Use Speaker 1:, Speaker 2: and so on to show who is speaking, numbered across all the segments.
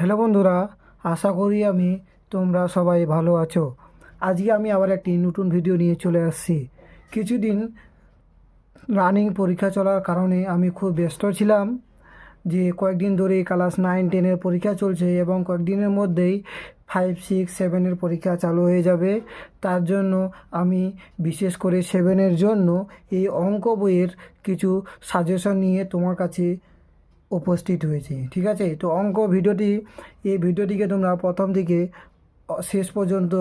Speaker 1: Hello বন্ধুরা, আশা করি আমি তোমরা সবাই ভালো আছো। আজকে আমি আবার একটি নতুন ভিডিও নিয়ে চলে আসছি। কিছুদিন রানিং পরীক্ষা চলার কারণে আমি খুব ব্যস্ত ছিলাম যে কয়েকদিন ধরে ক্লাস নাইন টেনের পরীক্ষা চলছে এবং কয়েকদিনের মধ্যেই ফাইভ সিক্স সেভেনের পরীক্ষা চালু হয়ে যাবে। তার জন্য আমি বিশেষ করে সেভেনের জন্য এই অঙ্ক বইয়ের কিছু সাজেশন নিয়ে তোমার কাছে উপস্থিত হয়েছে, ঠিক আছে? তো অঙ্ক ভিডিওটি, এই ভিডিওটিকে তোমরা প্রথম থেকে শেষ পর্যন্ত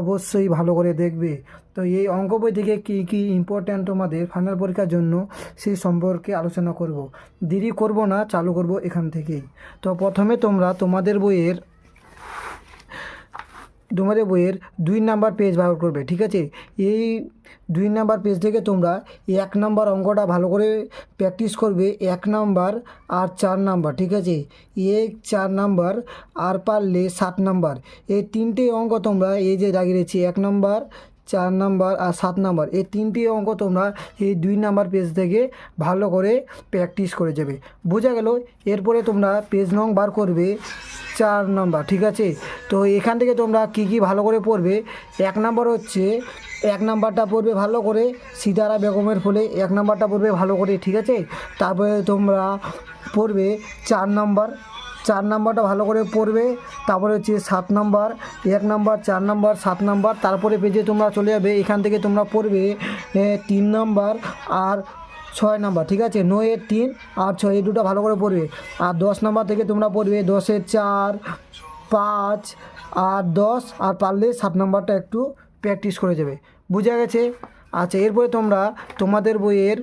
Speaker 1: অবশ্যই ভালো করে দেখবে। তো এই অঙ্ক বই থেকে কী কী ইম্পর্ট্যান্ট তোমাদের ফাইনাল পরীক্ষার জন্য সেই সম্পর্কে আলোচনা করব। দেরি করব না, চালু করব এখান থেকেই। তো প্রথমে তোমরা তোমাদের বইয়ের তোমাদের বইয়ের দুই নাম্বার পেজ বার করবে, ঠিক আছে? এই দুই নাম্বার পেজ থেকে তোমরা এক নাম্বার অঙ্কটা ভালো করে প্র্যাকটিস করবে, এক নাম্বার আর চার নাম্বার, ঠিক আছে? এক, চার নাম্বার আর পারলে সাত নাম্বার। এই তিনটে অঙ্ক তোমরা এই যে দাগিয়েছি, এক নাম্বার চার নাম্বার আর সাত নাম্বার। এই তিনটি অঙ্ক তোমরা এই দুই নাম্বার পেজ থেকে ভালো করে প্র্যাকটিস করে যাবে। বোঝা গেল? এরপরে তোমরা পেজ নং বার করবে চার নাম্বার, ঠিক আছে? তো এখান থেকে তোমরা কি কি ভালো করে পড়বে? এক নাম্বার হচ্ছে, এক নাম্বারটা পড়বে ভালো করে সিতারা বেগমের ফলে, এক নাম্বারটা পড়বে ভালো করে, ঠিক আছে? তারপরে তোমরা পড়বে চার নাম্বার চার নাম্বারটা ভালো করে পড়বে, তারপরে হচ্ছে সাত নাম্বার, এক নাম্বার, চার নাম্বার, সাত নাম্বার, তারপরে পেজে তোমরা চলে যাবে, এখান থেকে তোমরা পড়বে তিন নাম্বার আর ছয় নাম্বার, ঠিক আছে? নয়ের তিন আর ছয়, এই দুটো ভালো করে পড়বে। আর দশ নাম্বার থেকে তোমরা পড়বে দশের চার, পাঁচ আর দশ, আর পারলে সাত নাম্বারটা একটু প্র্যাকটিস করে যাবে। বুঝা গেছে? আচ্ছা এরপরে তোমরা তোমাদের বইয়ের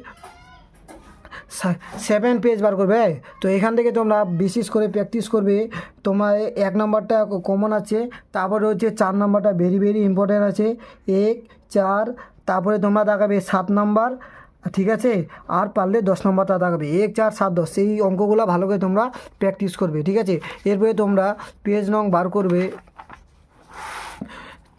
Speaker 1: সেভেন পেজ বার করবে? তো এখান থেকে তোমরা বিশেষ করে প্র্যাকটিস করবে। তোমার এক নম্বরটা কমন আছে, তারপরে হচ্ছে চার নাম্বারটা ভেরি ভেরি ইম্পর্ট্যান্ট আছে। এক, চার, তারপরে তোমরা দেখাবে সাত নম্বর, ঠিক আছে? আর পারলে দশ নম্বরটা দেখাবে। এক, চার, সাত, দশ সেই অঙ্কগুলো ভালো করে তোমরা প্র্যাকটিস করবে, ঠিক আছে? এরপরে তোমরা পেজ নং বার করবে।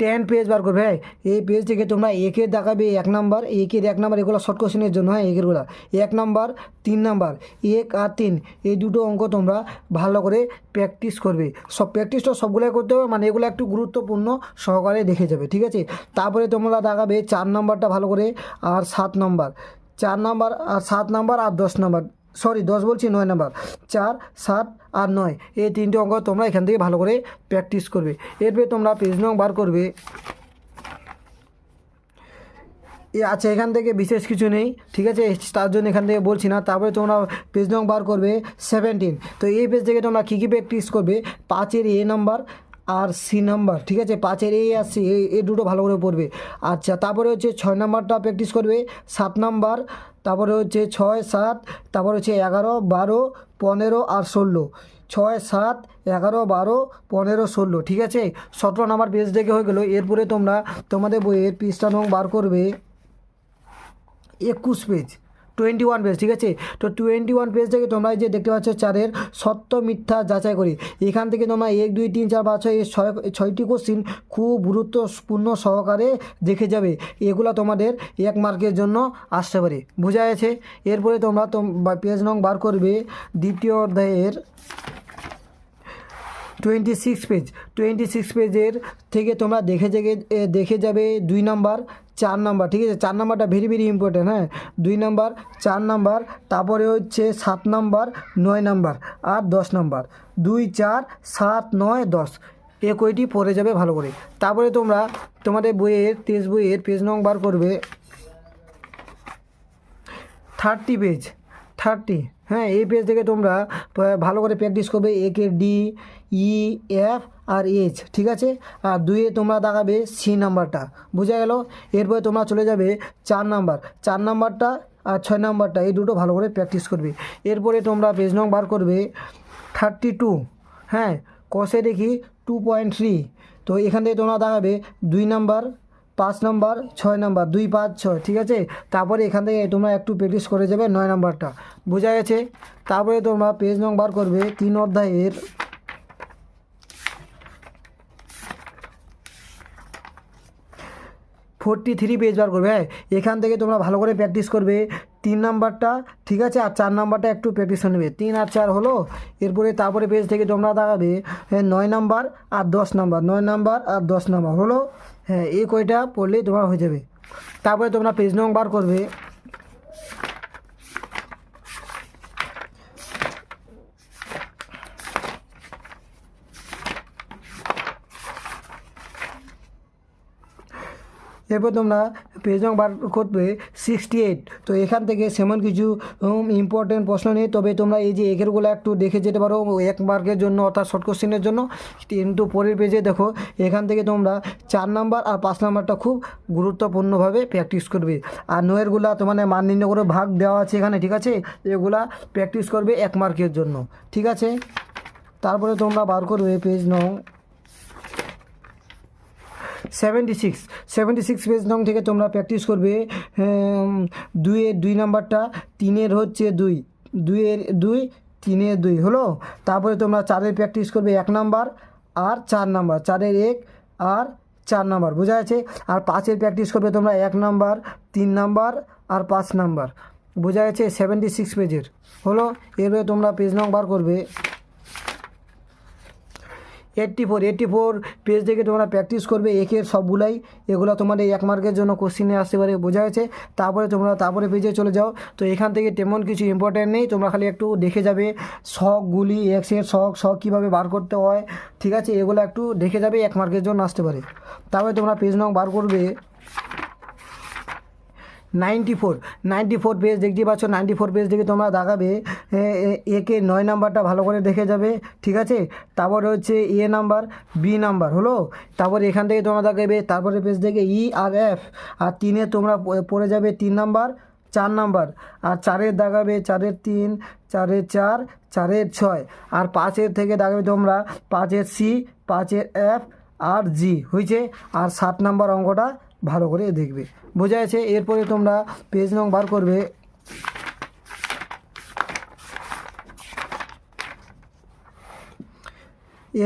Speaker 1: টেন পেজ বার করবে হ্যাঁ? এই পেজ থেকে তোমরা একের দেখাবে এক নাম্বার, একের এক নাম্বার, এগুলো শর্ট কোশ্চেনের জন্য হ্যাঁ একেরগুলো। এক নাম্বার, তিন নাম্বার, এক আর তিন, এই দুটো অঙ্ক তোমরা ভালো করে প্র্যাকটিস করবে। সব প্র্যাকটিসটা সবগুলোই করতে হবে মানে এগুলো একটু গুরুত্বপূর্ণ সহকারে দেখে যাবে, ঠিক আছে? তারপরে তোমরা দেখাবে চার নাম্বারটা ভালো করে আর সাত নাম্বার। চার নাম্বার আর সাত নাম্বার আর দশ নাম্বার সরি দশ বলছি নয় নাম্বার। চার, সাত আর নয়, এই তিনটে অঙ্ক তোমরা এখান থেকে ভালো করে প্র্যাকটিস করবে। এরপরে তোমরা পেজ নং বার করবে। এ আচ্ছা এখান থেকে বিশেষ কিছু নেই, ঠিক আছে? তার জন্য এখান থেকে বলছি না। তারপরে তোমরা পেজ নং বার করবে সেভেন্টিন তো এই পেজ থেকে তোমরা কী কী প্র্যাকটিস করবে? পাঁচের এ নাম্বার আর সি নাম্বার ঠিক আছে? পাঁচের এ আর সি এ দুটো ভালো করে পড়বে। আচ্ছা তারপরে হচ্ছে ছয় নাম্বারটা প্র্যাকটিস করবে। সাত নাম্বার তারপরে হচ্ছে ছয়, সাত, তারপরে হচ্ছে এগারো, বারো, পনেরো আর ষোলো। ছয়, সাত, এগারো, বারো, পনেরো, ষোলো, ঠিক আছে? সতেরো নাম্বার পেজ দেখে হয়ে গেলো। এরপরে তোমরা তোমাদের বইয়ের পৃষ্ঠা নং বার করবে। একুশ পেজ টোয়েন্টি ওয়ান পেজ ঠিক আছে? তো টোয়েন্টি ওয়ান পেজ থেকে তোমরা যে দেখতে পাচ্ছ চারের সত্য মিথ্যা যাচাই করি। এখান থেকে তোমরা এক, দুই, তিন, চার, পাঁচ, ছয় এই ছয়, ছয়টি কোশ্চিন খুব গুরুত্বপূর্ণ সহকারে দেখে যাবে। এগুলো তোমাদের এক মার্কের জন্য আসতে পারে। বোঝা গেছে? এরপরে তোমরা তোম পেজ নং বার করবে দ্বিতীয় অধ্যায়ের twenty six page twenty six পেজের থেকে তোমরা দেখে দেখে দেখে যাবে দুই নাম্বার। চার নাম্বার, ঠিক আছে? চার নাম্বারটা ভেরি ভেরি ইম্পর্টেন্ট হ্যাঁ? দুই নাম্বার, চার নাম্বার, তারপরে হচ্ছে সাত নাম্বার, নয় নাম্বার আর দশ নাম্বার। দুই, চার, সাত, নয়, দশ। এ কয়টি? পড়ে যাবে ভালো করে। তারপরে তোমরা তোমাদের বইয়ের টেস্ট বইয়ের পেজ নং বার করবে। থার্টি পেজ থার্টি হ্যাঁ এই পেজ থেকে তোমরা ভালো করে প্র্যাকটিস করবে একে ডি ই এফ আর এইচ ঠিক আছে? আর দুইয়ে তোমরা দেখাবে সি নাম্বারটা বোঝা গেল? এরপরে তোমরা চলে যাবে চার নাম্বার চার নাম্বারটা আর ছয় নাম্বারটা এই দুটো ভালো করে প্র্যাকটিস করবে। এরপরে তোমরা পেজ নং বার করবে থার্টি টু হ্যাঁ কষে দেখি টু পয়েন্ট থ্রি তো এখান থেকে তোমরা দেখাবে দুই নাম্বার পাঁচ নম্বর ছয় নাম্বার দুই পাঁচ ছয় ঠিক আছে? তারপরে এখান থেকে তোমরা একটু প্র্যাকটিস করে যাবে নয় নম্বরটা। বোঝা গেছে? তারপরে তোমরা পেজ নং বার করবে তিন অধ্যায়ের। ফোরটি থ্রি পেজ বার করবে হ্যাঁ? এখান থেকে তোমরা ভালো করে প্র্যাকটিস করবে তিন নাম্বারটা ঠিক আছে? আর চার নাম্বারটা একটু প্র্যাকটিস করে নেবে। তিন আর চার হলো? এরপরে তারপরে পেজ থেকে তোমরা দাঁড়াবে হ্যাঁ, নয় নাম্বার আর দশ নাম্বার নয় নাম্বার আর দশ নাম্বার হলো? হ্যাঁ এই কয়টা পড়লেই তোমার হয়ে যাবে। তারপরে তোমরা পেজ নং বার করবে। এরপর তোমরা পেজ নং বার করবে সিক্সটি এইট তো এখান থেকে সেমন কিছু ইম্পর্টেন্ট প্রশ্ন নেই। তবে তোমরা এই যে এগেরগুলো একটু দেখে যেতে পারো, এক মার্কের জন্য অর্থাৎ শর্ট কোশ্চেনের জন্য। কিন্তু পরের পেজে দেখো, এখান থেকে তোমরা চার নাম্বার আর পাঁচ নাম্বারটা খুব গুরুত্বপূর্ণভাবে প্র্যাকটিস করবে। আর নয়েরগুলা তোমার মান নির্ণয় করে ভাগ দেওয়া আছে এখানে, ঠিক আছে? এগুলা প্র্যাকটিস করবে এক মার্কের জন্য, ঠিক আছে? তারপরে তোমরা বার করবে পেজ নং seventy six seventy six page নং থেকে তোমরা প্র্যাকটিস করবে দুইয়ের দুই নাম্বারটা, তিনের হচ্ছে দুই। দুইয়ের দুই, তিনের দুই, হলো? তারপরে তোমরা চারের প্র্যাকটিস করবে এক নাম্বার আর চার নাম্বার। চারের এক আর চার নাম্বার, বোঝা যাচ্ছে আর পাঁচের প্র্যাকটিস করবে তোমরা এক নাম্বার, তিন নাম্বার আর পাঁচ নাম্বার, বোঝা যাচ্ছে সেভেন্টি সিক্স পেজের হলো? এরপরে তোমরা পেজ নং বার করবে। Eighty four eighty four page থেকে তোমরা প্র্যাকটিস করবে একের সবগুলাই। এগুলো তোমাদের এক মার্কের জন্য কোশ্চিনে আসতে পারে, বোঝা গেছে। তারপরে তোমরা তারপরে পেজে চলে যাও। তো এখান থেকে তেমন কিছু ইম্পর্ট্যান্ট নেই, তোমরা খালি একটু দেখে যাবে। শখগুলি এক্সের শখ শখ কীভাবে বার করতে হয়, ঠিক আছে? এগুলো একটু দেখে যাবে, এক মার্কের জন্য আসতে পারে। তারপরে তোমরা পেজ নং বার করবে। Ninety four ninety four page দেখতে পাচ্ছ নাইনটি ফোর পেজ দেখে তোমরা এ, একে নয় নাম্বারটা ভালো করে দেখে যাবে ঠিক আছে? তারপরে হচ্ছে এ নাম্বার বি নাম্বার হলো? তারপরে এখান থেকে তোমরা দেখাবে তারপরে পেজ থেকে ই আর এফ আর তিনে তোমরা পড়ে যাবে তিন নাম্বার চার নাম্বার আর চারের দাগাবে চারের তিন চারের চার চারের ছয় আর পাঁচের থেকে দাগাবে তোমরা পাঁচের সি পাঁচের এফ আর জি হয়েছে আর সাত নাম্বার অঙ্কটা ভালো করে দেখবে। বোঝা যাচ্ছে এরপরে তোমরা পেজ নং বার করবে।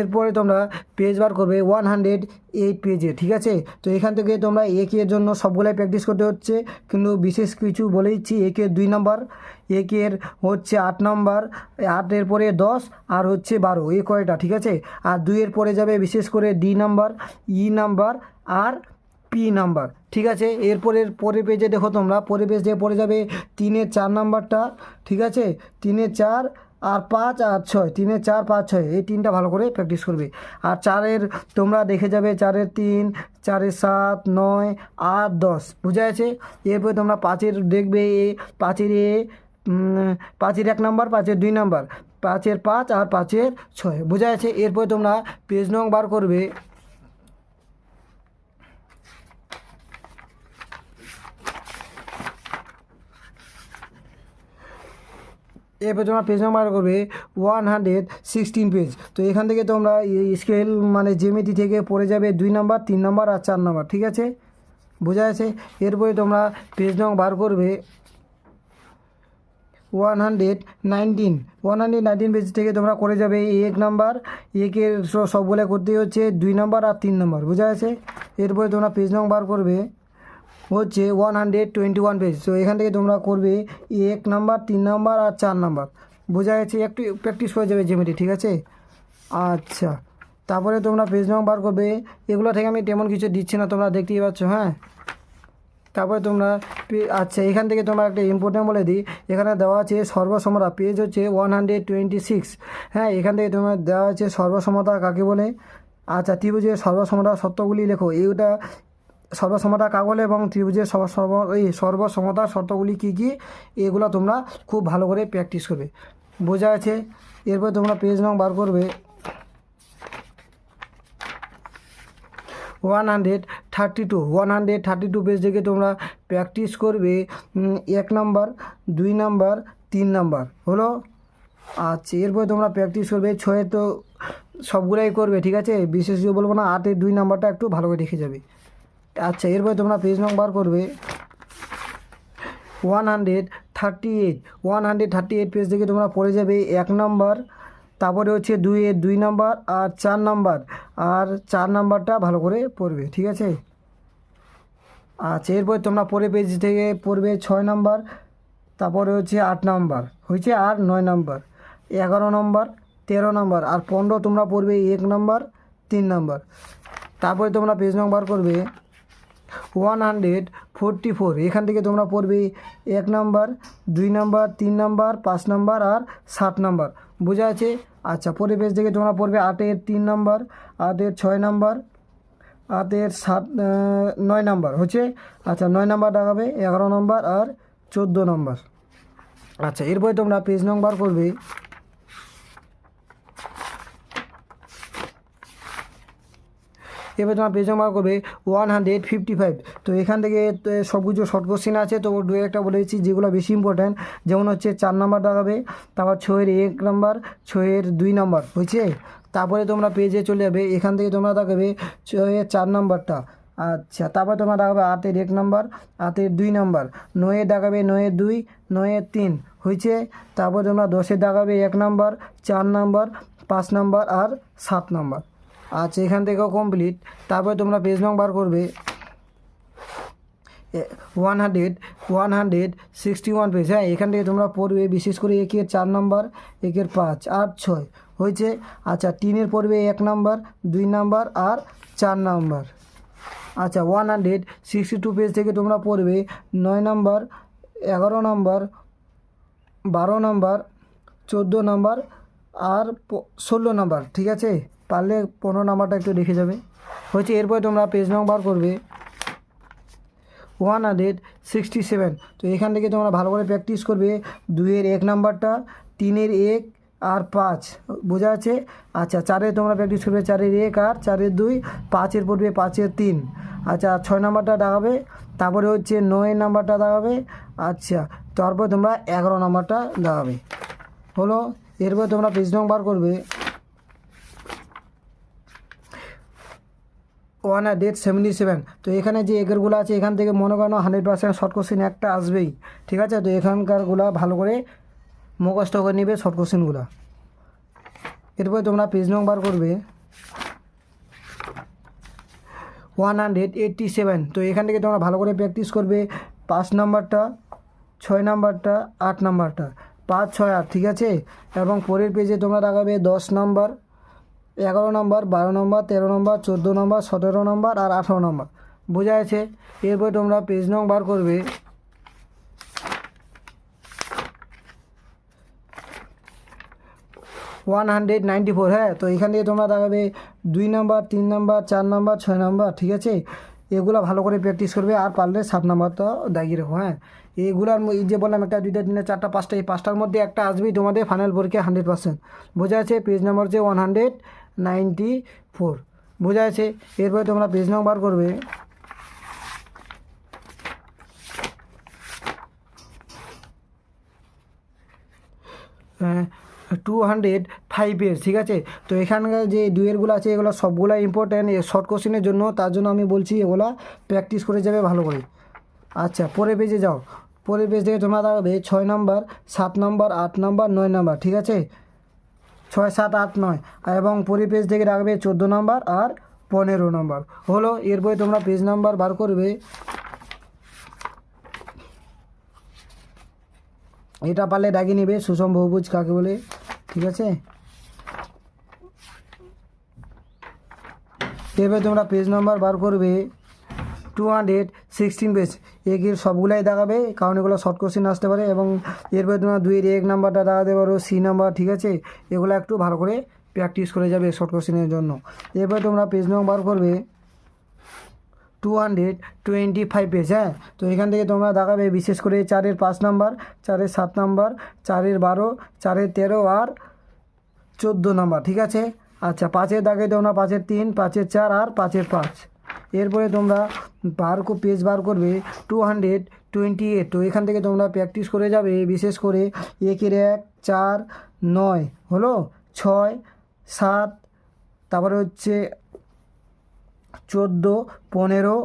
Speaker 1: এরপরে তোমরা পেজ বার করবে ওয়ান হান্ড্রেড এইট পেজে ঠিক আছে? তো এখান থেকে তোমরা একের জন্য সবগুলাই প্র্যাকটিস করতে হচ্ছে, কিন্তু বিশেষ কিছু বলে দিচ্ছি একের দুই নাম্বার একের হচ্ছে আট নাম্বার আটের পরে দশ, আর হচ্ছে বারো, এই কয়টা, ঠিক আছে? আর দুইয়ের পরে যাবে বিশেষ করে ডি নাম্বার ই নাম্বার আর পি নাম্বার ঠিক আছে? এরপরের পরের পেজে দেখো তোমরা, পরের পেজ থেকে পড়ে যাবে তিনের চার নাম্বারটা ঠিক আছে? তিনে চার আর পাঁচ আর ছয়, তিনের চার, পাঁচ, ছয়, এই তিনটা ভালো করে প্র্যাকটিস করবে। আর চারের তোমরা দেখে যাবে, চারের তিন, চারের সাত, নয়, আট, দশ, বুঝা আছে এরপরে তোমরা পাঁচের দেখবে এ পাঁচের এ পাঁচের এক নাম্বার পাঁচের দুই নাম্বার পাঁচের পাঁচ আর পাঁচের ছয়, বোঝা আছে এরপরে তোমরা পেজ নং বার করবে। এরপর তোমরা পেজ নাম্বার করবে ওয়ান হান্ড্রেড সিক্সটিন পেজ তো এখান থেকে তোমরা স্কেল মানে জেমিতি থেকে পড়ে যাবে দুই নাম্বার তিন নাম্বার আর চার নাম্বার ঠিক আছে? বোঝা আছে এরপরে তোমরা পেজ নং বার করবে one hundred nineteen one hundred nineteen page থেকে তোমরা করে যাবে এক নাম্বার একের সবগুলো করতে হচ্ছে দুই নাম্বার আর তিন নাম্বার বোঝা আছে এরপরে তোমরা পেজ নং বার করবে হচ্ছে one hundred twenty one page তো এখান থেকে তোমরা করবে এক নাম্বার, তিন নাম্বার আর চার নাম্বার। বোঝা যাচ্ছে একটু প্র্যাকটিস হয়ে যাবে জেমেটি ঠিক আছে? আচ্ছা তারপরে তোমরা পেজ নং বার করবে। এগুলো থেকে আমি তেমন কিছু দিচ্ছি না, তোমরা দেখতেই পাচ্ছ হ্যাঁ? তারপরে তোমরা আচ্ছা এখান থেকে তোমরা একটা ইম্পর্টেন্ট বলে দিই। এখানে দেওয়া আছে সর্বসমতা পেজ হচ্ছে ওয়ান হান্ড্রেড টোয়েন্টি সিক্স হ্যাঁ এখান থেকে তোমার দেওয়া আছে সর্বসমতা কাকে বলে? আচ্ছা ত্রিভুজের সর্বসমতা সত্যগুলি লেখো। এইটা সর্বসমতা কাক বলে এবং ত্রিভুজের সর্ব, এই সর্বসমতার শর্তগুলি কী কী? এগুলো তোমরা খুব ভালো করে প্র্যাকটিস করবে। বোঝা আছে এরপর তোমরা পেজ নং বার করবে। One hundred thirty two one hundred thirty two page থেকে তোমরা প্র্যাকটিস করবে এক নাম্বার দুই নাম্বার তিন নাম্বার হলো? আচ্ছা এরপরে তোমরা প্র্যাকটিস করবে, ছয়ে তো সবগুলাই করবে, ঠিক আছে? বিশেষ বলব না আটের দুই নাম্বারটা একটু ভালো করে দেখে যাবে। আচ্ছা এরপরে তোমরা পেজ নাম্বার করবে। One hundred thirty eight one hundred thirty eight page থেকে তোমরা পড়ে যাবে এক নম্বর তারপরে হচ্ছে দুইয়ের দুই নাম্বার আর চার নাম্বার আর চার নাম্বারটা ভালো করে পড়বে, ঠিক আছে? আচ্ছা এরপর তোমরা পরে পেজ থেকে পড়বে ছয় নাম্বার তারপরে হচ্ছে আট নাম্বার হয়েছে আর নয় নাম্বার এগারো নম্বর তেরো নম্বর আর পনেরো তোমরা পড়বে এক নম্বর তিন নম্বর তারপরে তোমরা পেজ নম্বর করবে। One hundred forty four. এখান থেকে তোমরা পড়বে এক নাম্বার, দুই নাম্বার, তিন নাম্বার, পাঁচ নাম্বার আর সাত নাম্বার। বোঝা আছে? আচ্ছা পরে পেজ থেকে তোমরা পড়বে আটের তিন নাম্বার, আটের ছয় নাম্বার, আটের সাত নয় নাম্বার। হচ্ছে? আচ্ছা নয় নাম্বার দেখাবে এগারো নম্বর আর চোদ্দ নম্বর। আচ্ছা এরপরে তোমরা পেজ নম্বর করবে এবার তোমার পেজ নাম্বার করবে ওয়ান হান্ড্রেড ফিফটি ফাইভ তো এখান থেকে তো সব কিছু শর্ট কোশ্চেন আছে। তো দু একটা বলেছি যেগুলো বেশি ইম্পর্ট্যান্ট যেমন হচ্ছে চার নাম্বার দেখাবে তারপর ছয়ের এক নাম্বার ছয়ের দুই নাম্বার হয়েছে তারপরে তোমরা পেজে চলে যাবে, এখান থেকে তোমরা দেখাবে ছয়ের চার নাম্বারটা আচ্ছা তারপর তোমরা দেখাবে আটের এক নাম্বার আটের দুই নাম্বার নয়ের দেখাবে নয়ের দুই, নয়ের তিন, হয়েছে? তারপর তোমরা দশের দেখাবে এক নাম্বার চার নাম্বার পাঁচ নাম্বার আর সাত নাম্বার আচ্ছা এখান থেকেও কমপ্লিট তারপরে তোমরা পেজ নাম্বার করবে। One hundred one hundred sixty one page হ্যাঁ এখান থেকে তোমরা পড়বে, বিশেষ করে একের চার নম্বর একের পাঁচ আট ছয়। হয়েছে? আচ্ছা তিনের পড়বে এক নম্বর দুই নম্বর আর চার নম্বর আচ্ছা one hundred sixty two page থেকে তোমরা পড়বে, নয় নম্বর এগারো নাম্বার বারো নাম্বার চোদ্দ নম্বর আর ষোলো নম্বর ঠিক আছে? পারলে পনেরো নাম্বারটা একটু দেখে যাবে। হচ্ছে এরপরে তোমরা পেজ নাম্বার করবে। ওয়ান হান্ড্রেড সিক্সটি সেভেন তো এখান থেকে তোমরা ভালো করে প্র্যাকটিস করবে। দুইয়ের এক নাম্বারটা, তিনের এক আর পাঁচ। বোঝা আছে আচ্ছা চারে তোমরা প্র্যাকটিস করবে, চারের এক আর, চারের দুই, পাঁচের পড়বে, পাঁচের তিন। আচ্ছা ছয় নাম্বারটা দেখাবে তারপরে হচ্ছে নয় নাম্বারটা দেখাবে আচ্ছা তারপর তোমরা এগারো নাম্বারটা দেখাবে হলো, এরপর তোমরা পেজ নাম্বার করবে। One hundred seventy seven. তো এখানে যে এগেরগুলো আছে, এখান থেকে মনে করেন হান্ড্রেড পার্সেন্ট শর্ট কোশ্চেন একটা আসবেই। ঠিক আছে? তো এখানকারগুলো ভালো করে মুখস্থ করে নিবে শর্ট কোশ্চেনগুলো এরপরে তোমরা পেজ নম্বর করবে। One hundred eighty seven. তো এখান থেকে তোমরা ভালো করে প্র্যাকটিস করবে। পাঁচ নাম্বারটা, ছয় নাম্বারটা, আট নাম্বারটা। পাঁচ, ছয়, আট, ঠিক আছে? এবং পরের পেজে তোমরা দেখাবে দশ নাম্বার। এগারো নম্বর, বারো নম্বর, তেরো নম্বর, চোদ্দ নম্বর, সতেরো নম্বর আর আঠারো নম্বর। বোঝা আছে এরপর তোমরা পেজ নং বার করবে। ওয়ান হান্ড্রেড নাইনটি ফোর হ্যাঁ? তো এখান থেকে তোমরা দেখাবে দুই নম্বর, তিন নাম্বার, চার নম্বর, ছয় নাম্বার, ঠিক আছে? এগুলো ভালো করে প্র্যাকটিস করবে আর পারলে সাত নাম্বারটা দাগিয়ে রাখো হ্যাঁ? এইগুলার এই যে বললাম একটা, দুইটা, তিনটা, চারটা, পাঁচটা, এই পাঁচটার মধ্যে একটা আসবেই তোমাদের ফাইনাল পরীক্ষা হান্ড্রেড পার্সেন্ট বোঝা আছে পেজ নাম্বার হচ্ছে ওয়ান হান্ড্রেড নাইনটি ফোর। বোঝা আছে এরপরে তোমরা পেজ নাম্বার করবে। টু হান্ড্রেড ফাইভ ইয়ার্স ঠিক আছে? তো এখানকার যে ডুয়েরগুলো আছে, এগুলো সবগুলো ইম্পর্ট্যান্ট শর্ট কোশ্চেনের জন্য, তার জন্য আমি বলছি এগুলো প্র্যাকটিস করে যাবে ভালো করে। আচ্ছা পরের পেজে যাও। পরের পেজ থেকে তোমরা দেখাবে ছয় নাম্বার সাত নাম্বার আট নাম্বার নয় নাম্বার ঠিক আছে? ছয় সাত আট নয়। এবং পরের পেজ থেকে রাখবে চোদ্দ নম্বর আর পনেরো নম্বর। হলো এরপরে তোমরা পেজ নাম্বার বার করবে। এটা পারলে ডাকি নেবে, সুষম বহুভুজ কাকে বলে? ঠিক আছে? এবার তোমরা পেজ নাম্বার বার করবে। টু হান্ড্রেড সিক্সটিন পেজ এগের সবগুলাই দেখাবে, কারণ এগুলো শর্ট কোশ্চেন আসতে পারে এবং এরপরে তোমরা দুইয়ের এক নাম্বারটা দেখাতে পারো সি নাম্বার, ঠিক আছে? এগুলো একটু ভালো করে প্র্যাকটিস করে যাবে শর্ট কোশ্চেনের জন্য। এরপরে তোমরা পেজ নাম্বার করবে। Two hundred twenty five page হ্যাঁ? তো এখান থেকে তোমরা দেখাবে, বিশেষ করে চারের পাঁচ নাম্বার, চারের সাত নাম্বার, চারের বারো, চারের তেরো আর চোদ্দ নাম্বার, ঠিক আছে? আচ্ছা পাঁচের দাগে তোমরা পাঁচের তিন, পাঁচের চার আর পাঁচের পাঁচ। এরপরে তোমরা বার পেজ বার করবে টু হান্ড্রেড টোয়েন্টি এইট তো এখান থেকে তোমরা প্র্যাকটিস করে যাবে, বিশেষ করে একের এক, চার, নয়, হলো? ছয়, সাত, তারপরে হচ্ছে চোদ্দ, পনেরো,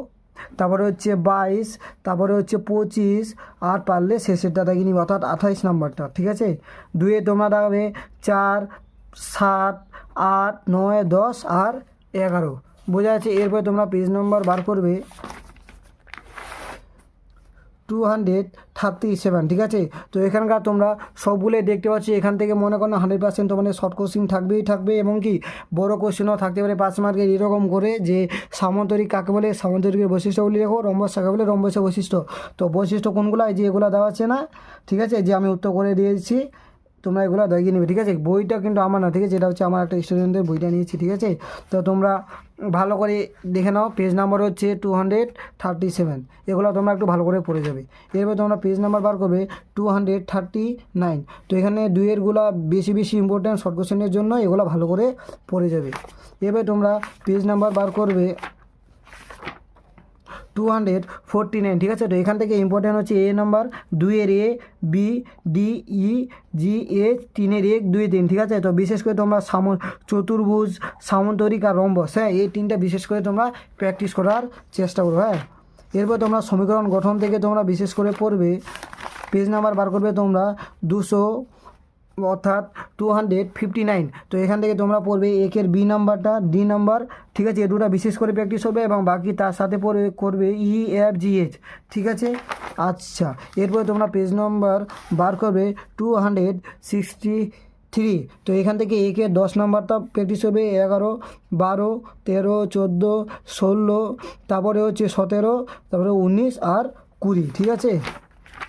Speaker 1: তারপরে হচ্ছে বাইশ, তারপরে হচ্ছে পঁচিশ, আর পারলে শেষেরটা দেখিনি, অর্থাৎ আঠাইশ নাম্বারটা, ঠিক আছে? দুয়ে তোমরা দেখাবে চার, সাত, আট, নয়, দশ, আর এগারো। বোঝা যাচ্ছে এরপরে তোমরা পেজ নম্বর বার করবে টু হান্ড্রেড থার্টি সেভেন ঠিক আছে? তো এখানকার তোমরা সবগুলোই দেখতে পাচ্ছি। এখান থেকে মনে করো হান্ড্রেড পার্সেন্ট তোমাদের শর্ট কোশ্চিন থাকবেই থাকবে এবং কি বড় কোশ্চেনও থাকতে পারে পাঁচ মার্কের এরকম করে যে সামন্তরিক কাকে বলে সামন্তরিকের বৈশিষ্ট্যগুলি রেখো রম্বস কাকে বলে, রম্বসের বৈশিষ্ট্য। তো বৈশিষ্ট্য কোনগুলো? যে এগুলো দেওয়া আছে না, ঠিক আছে? যে আমি উত্তর করে দিয়েছি। তোমরা এগুলো দেখিয়ে নেবে, ঠিক আছে? বইটা কিন্তু আমার না, ঠিক আছে? এটা হচ্ছে আমার একটা স্টুডেন্টদের বইটা নিয়েছি, ঠিক আছে? তো তোমরা ভালো করে দেখে নাও পেজ নাম্বার হচ্ছে টু হান্ড্রেড থার্টি সেভেন এগুলো তোমরা একটু ভালো করে পড়ে যাবে। এরপর তোমরা পেজ নাম্বার বার করবে টু হান্ড্রেড থার্টি নাইন তো এখানে দুইয়েরগুলো বেশি বেশি ইম্পর্ট্যান্ট শর্ট কোশ্চেনের জন্য এগুলো ভালো করে পড়ে যাবে। এবার তোমরা পেজ নাম্বার বার করবে টু হান্ড্রেড ফোরটি নাইন ঠিক আছে? তো এখান থেকে ইম্পর্ট্যান্ট হচ্ছে এ নাম্বার দুইয়ের A B D E G H তিনের এক, দুই, তিন, ঠিক আছে? তো বিশেষ করে তোমরা সাম, চতুর্ভুজ, সামন্তরিক আর রম্বস হ্যাঁ? এই তিনটা বিশেষ করে তোমরা প্র্যাকটিস করার চেষ্টা করো হ্যাঁ? এরপর তোমরা সমীকরণ গঠন থেকে তোমরা বিশেষ করে পড়বে পেজ নাম্বার বার করবে তোমরা দুশো অর্থাৎ টু হান্ড্রেড ফিফটি নাইন তো এখান থেকে তোমরা পড়বে একের বি নাম্বারটা ডি নাম্বার ঠিক আছে? এ দুটা বিশেষ করে প্র্যাকটিস হবে এবং বাকি তার সাথে পড়বে করবে ই এফ জি এইচ ঠিক আছে? আচ্ছা এরপরে তোমরা পেজ নম্বর বার করবে টু হান্ড্রেড সিক্সটি থ্রি তো এখান থেকে একের দশ নাম্বারটা প্র্যাকটিস হবে, এগারো, বারো, তেরো, চোদ্দ, ষোলো, তারপরে হচ্ছে সতেরো, তারপরে উনিশ আর কুড়ি, ঠিক আছে?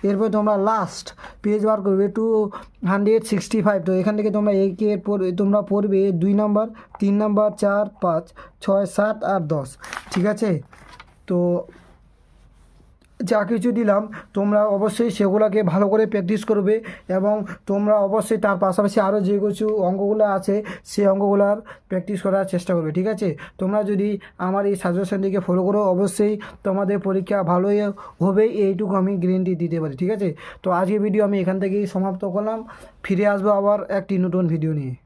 Speaker 1: এরপর তোমরা লাস্ট পেজ বার করবে টু হান্ড্রেড সিক্সটি ফাইভ তো এখান থেকে তোমরা একের পর তোমরা পড়বে দুই নম্বর তিন নম্বর চার, পাঁচ, ছয়, সাত আর দশ। ঠিক আছে? তো যা কিছু দিলাম, তোমরা অবশ্যই সেগুলোকে ভালো করে প্র্যাকটিস করবে এবং তোমরা অবশ্যই তার পাশাপাশি আরও যে কিছু অঙ্কগুলো আছে, সেই অঙ্কগুলোর প্র্যাকটিস করার চেষ্টা করবে, ঠিক আছে? তোমরা যদি আমার এই সাজেশনটিকে ফলো করো, অবশ্যই তোমাদের পরীক্ষা ভালোই হবে, এইটুকু আমি গ্যারেন্টি দিতে পারি, ঠিক আছে? তো আজকে ভিডিও আমি এখান থেকেই সমাপ্ত করলাম, ফিরে আসব আবার একটি নতুন ভিডিও নিয়ে।